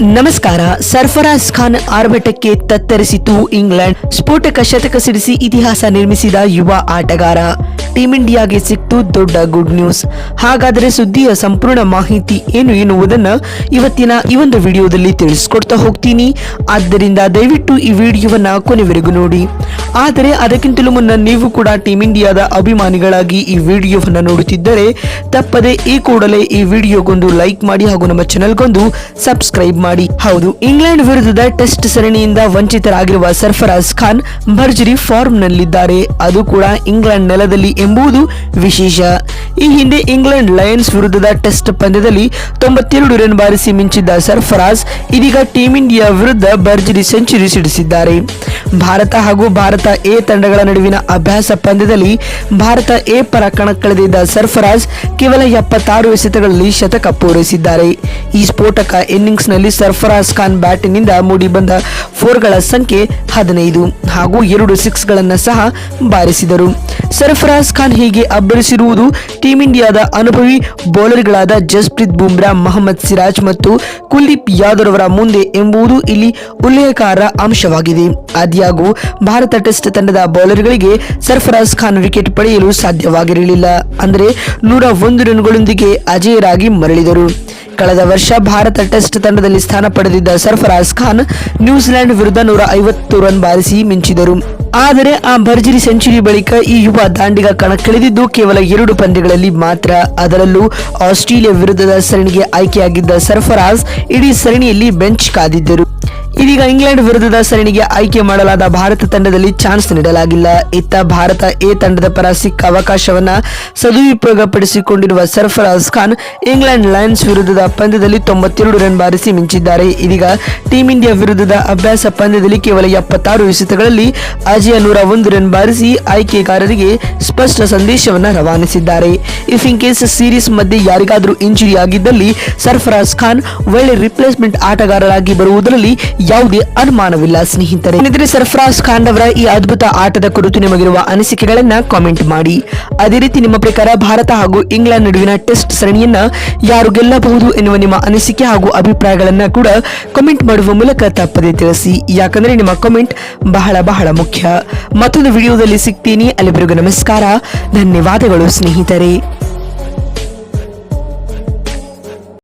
ನಮಸ್ಕಾರ. ಸರ್ಫರಾಜ್ ಖಾನ್ ಆರ್ಭಟಕ್ಕೆ ತತ್ತರಿಸಿತು ಇಂಗ್ಲೆಂಡ್. ಸ್ಫೋಟಕ ಶತಕ ಸಿಡಿಸಿ ಇತಿಹಾಸ ನಿರ್ಮಿಸಿದ ಯುವ ಆಟಗಾರ. ಟೀಂ ಇಂಡಿಯಾಗೆ ಸಿಕ್ತು ದೊಡ್ಡ ಗುಡ್ ನ್ಯೂಸ್. ಹಾಗಾದರೆ ಸುದ್ದಿಯ ಸಂಪೂರ್ಣ ಮಾಹಿತಿ ಏನು ಎನ್ನುವುದನ್ನು ಇವತ್ತಿನ ಈ ಒಂದು ವಿಡಿಯೋದಲ್ಲಿ ತಿಳಿಸ್ಕೊಡ್ತಾ ಹೋಗ್ತೀನಿ. ಆದ್ದರಿಂದ ದಯವಿಟ್ಟು ಈ ವಿಡಿಯೋವನ್ನು ಕೊನೆವರೆಗೂ ನೋಡಿ. ಆದರೆ ಅದಕ್ಕಿಂತಲೂ ಮುನ್ನ ನೀವು ಕೂಡ ಟೀಂ ಇಂಡಿಯಾದ ಅಭಿಮಾನಿಗಳಾಗಿ ಈ ವಿಡಿಯೋವನ್ನು ನೋಡುತ್ತಿದ್ದರೆ ತಪ್ಪದೆ ಈ ಕೂಡಲೇ ಈ ವಿಡಿಯೋಗೊಂದು ಲೈಕ್ ಮಾಡಿ ಹಾಗೂ ನಮ್ಮ ಚಾನೆಲ್ಗೊಂದು ಸಬ್ಸ್ಕ್ರೈಬ್ ಮಾಡಿ. ಹೌದು, ಇಂಗ್ಲೆಂಡ್ ವಿರುದ್ಧದ ಟೆಸ್ಟ್ ಸರಣಿಯಿಂದ ವಂಚಿತರಾಗಿರುವ ಸರ್ಫರಾಜ್ ಖಾನ್ ಭರ್ಜರಿ ಫಾರ್ಮ್ನಲ್ಲಿದ್ದಾರೆ. ಅದು ಕೂಡ ಇಂಗ್ಲೆಂಡ್ ನೆಲದಲ್ಲಿ ಎಂಬುದು ವಿಶೇಷ. ಈ ಹಿಂದೆ ಇಂಗ್ಲೆಂಡ್ ಲಯನ್ಸ್ ವಿರುದ್ಧದ ಟೆಸ್ಟ್ ಪಂದ್ಯದಲ್ಲಿ ತೊಂಬತ್ತೆರಡು ರನ್ ಬಾರಿಸಿ ಮಿಂಚಿದ್ದ ಸರ್ಫರಾಜ್ ಇದೀಗ ಟೀಂ ಇಂಡಿಯಾ ವಿರುದ್ಧ ಭರ್ಜರಿ ಸೆಂಚುರಿ ಸಿಡಿಸಿದ್ದಾರೆ. ಭಾರತ ಹಾಗೂ ಭಾರತ ಎ ತಂಡಗಳ ನಡುವಿನ ಅಭ್ಯಾಸ ಪಂದ್ಯದಲ್ಲಿ ಭಾರತ ಎ ಪರ ಕಣಕ್ಕಿಳಿದಿದ್ದ ಸರ್ಫರಾಜ್ ಕೇವಲ ಎಪ್ಪತ್ತಾರು ಎಸೆತಗಳಲ್ಲಿ ಶತಕ ಪೂರೈಸಿದ್ದಾರೆ. ಈ ಸ್ಫೋಟಕ ಇನ್ನಿಂಗ್ಸ್ನಲ್ಲಿ ಸರ್ಫರಾಜ್ ಖಾನ್ ಬ್ಯಾಟಿನಿಂದ ಮೂಡಿಬಂದ ಫೋರ್ಗಳ ಸಂಖ್ಯೆ ಹದಿನೈದು ಹಾಗೂ ಎರಡು ಸಿಕ್ಸ್ಗಳನ್ನು ಸಹ ಬಾರಿಸಿದರು. ಸರ್ಫರಾಜ್ ಖಾನ್ ಹೀಗೆ ಅಬ್ಬರಿಸಿರುವುದು ಟೀಂ ಇಂಡಿಯಾದ ಅನುಭವಿ ಬೌಲರ್ಗಳಾದ ಜಸ್ಪ್ರೀತ್ ಬುಮ್ರಾ, ಮೊಹಮ್ಮದ್ ಸಿರಾಜ್ ಮತ್ತು ಕುಲ್ದೀಪ್ ಯಾದವ್ ಅವರ ಮುಂದೆ ಎಂಬುದು ಇಲ್ಲಿ ಉಲ್ಲೇಖಾರ್ಹ ಅಂಶವಾಗಿದೆ. ಆದ್ಯಾಗೂ ಭಾರತ ಟೆಸ್ಟ್ ತಂಡದ ಬೌಲರ್ಗಳಿಗೆ ಸರ್ಫರಾಜ್ ಖಾನ್ ವಿಕೆಟ್ ಪಡೆಯಲು ಸಾಧ್ಯವಾಗಿರಲಿಲ್ಲ. ಅಂದರೆ ನೂರ ಒಂದು ರನ್ಗಳೊಂದಿಗೆ ಅಜೇಯರಾಗಿ ಮರಳಿದರು. ಕಳೆದ ವರ್ಷ ಭಾರತ ಟೆಸ್ಟ್ ತಂಡದಲ್ಲಿ ಸ್ಥಾನ ಪಡೆದಿದ್ದ ಸರ್ಫರಾಜ್ ಖಾನ್ ನ್ಯೂಜಿಲೆಂಡ್ ವಿರುದ್ಧ ನೂರ ಐವತ್ತು ರನ್ ಬಾರಿಸಿ ಮಿಂಚಿದರು. ಆದರೆ ಆ ಭರ್ಜರಿ ಸೆಂಚುರಿ ಬಳಿಕ ಈ ಯುವ ದಾಂಡಿಗ ಕಣಕ್ಕಿಳಿದಿದ್ದು ಕೇವಲ ಎರಡು ಪಂದ್ಯಗಳಲ್ಲಿ ಮಾತ್ರ. ಅದರಲ್ಲೂ ಆಸ್ಟ್ರೇಲಿಯಾ ವಿರುದ್ಧದ ಸರಣಿಗೆ ಆಯ್ಕೆಯಾಗಿದ್ದ ಸರ್ಫರಾಜ್ ಇಡೀ ಸರಣಿಯಲ್ಲಿ ಬೆಂಚ್ ಕಾದಿದ್ದರು. ಇದೀಗ ಇಂಗ್ಲೆಂಡ್ ವಿರುದ್ಧದ ಸರಣಿಗೆ ಆಯ್ಕೆ ಮಾಡಲಾದ ಭಾರತ ತಂಡದಲ್ಲಿ ಚಾನ್ಸ್ ನೀಡಲಾಗಿಲ್ಲ. ಇತ್ತ ಭಾರತ ಎ ತಂಡದ ಪರ ಸಿಕ್ಕ ಅವಕಾಶವನ್ನ ಸದುಪಯೋಗಪಡಿಸಿಕೊಂಡಿರುವ ಸರ್ಫರಾಜ್ ಖಾನ್ ಇಂಗ್ಲೆಂಡ್ ಲಯನ್ಸ್ ವಿರುದ್ಧದ ಪಂದ್ಯದಲ್ಲಿ ತೊಂಬತ್ತೆರಡು ರನ್ ಬಾರಿಸಿ ಮಿಂಚಿದ್ದಾರೆ. ಇದೀಗ ಟೀಂ ಇಂಡಿಯಾ ವಿರುದ್ಧದ ಅಭ್ಯಾಸ ಪಂದ್ಯದಲ್ಲಿ ಕೇವಲ ಎಪ್ಪತ್ತಾರು ಎಸೆತಗಳಲ್ಲಿ ಅಜಯ ನೂರ ಒಂದು ರನ್ ಬಾರಿಸಿ ಆಯ್ಕೆಗಾರರಿಗೆ ಸ್ಪಷ್ಟ ಸಂದೇಶವನ್ನು ರವಾನಿಸಿದ್ದಾರೆ. ಇಫ್ ಇನ್ ಕೇಸ್ ಸೀರೀಸ್ ಮಧ್ಯೆ ಯಾರಿಗಾದರೂ ಇಂಜುರಿ ಆಗಿದ್ದಲ್ಲಿ ಸರ್ಫರಾಜ್ ಖಾನ್ ಒಳ್ಳೆ ರಿಪ್ಲೇಸ್ಮೆಂಟ್ ಆಟಗಾರರಾಗಿ ಬರುವುದರಲ್ಲಿ ಯಾವುದೇ ಅನುಮಾನವಿಲ್ಲ, ಸ್ನೇಹಿತರೆ. ಏನಿದ್ರೆ ಸರ್ಫರಾಜ್ ಖಾನ್ ಅವರ ಈ ಅದ್ಭುತ ಆಟದ ಕುರಿತು ನಿಮಗಿರುವ ಅನಿಸಿಕೆಗಳನ್ನ ಕಾಮೆಂಟ್ ಮಾಡಿ. ಅದೇ ರೀತಿ ನಿಮ್ಮ ಪ್ರಕಾರ ಭಾರತ ಹಾಗೂ ಇಂಗ್ಲೆಂಡ್ ನಡುವಿನ ಟೆಸ್ಟ್ ಸರಣಿಯನ್ನ ಯಾರು ಗೆಲ್ಲಬಹುದು ಎನ್ನುವ ನಿಮ್ಮ ಅನಿಸಿಕೆ ಹಾಗೂ ಅಭಿಪ್ರಾಯಗಳನ್ನ ಕೂಡ ಕಮೆಂಟ್ ಮಾಡುವ ಮೂಲಕ ತಪ್ಪದೆ ತಿಳಿಸಿ. ಯಾಕಂದ್ರೆ ನಿಮ್ಮ ಕಮೆಂಟ್ ಬಹಳ ಬಹಳ ಮುಖ್ಯ. ಮತ್ತೊಂದು ವಿಡಿಯೋದಲ್ಲಿ ಸಿಗ್ತೀನಿ. ಅಲ್ಲಿವರೆಗೂ ನಮಸ್ಕಾರ. ಧನ್ಯವಾದಗಳು, ಸ್ನೇಹಿತರೆ.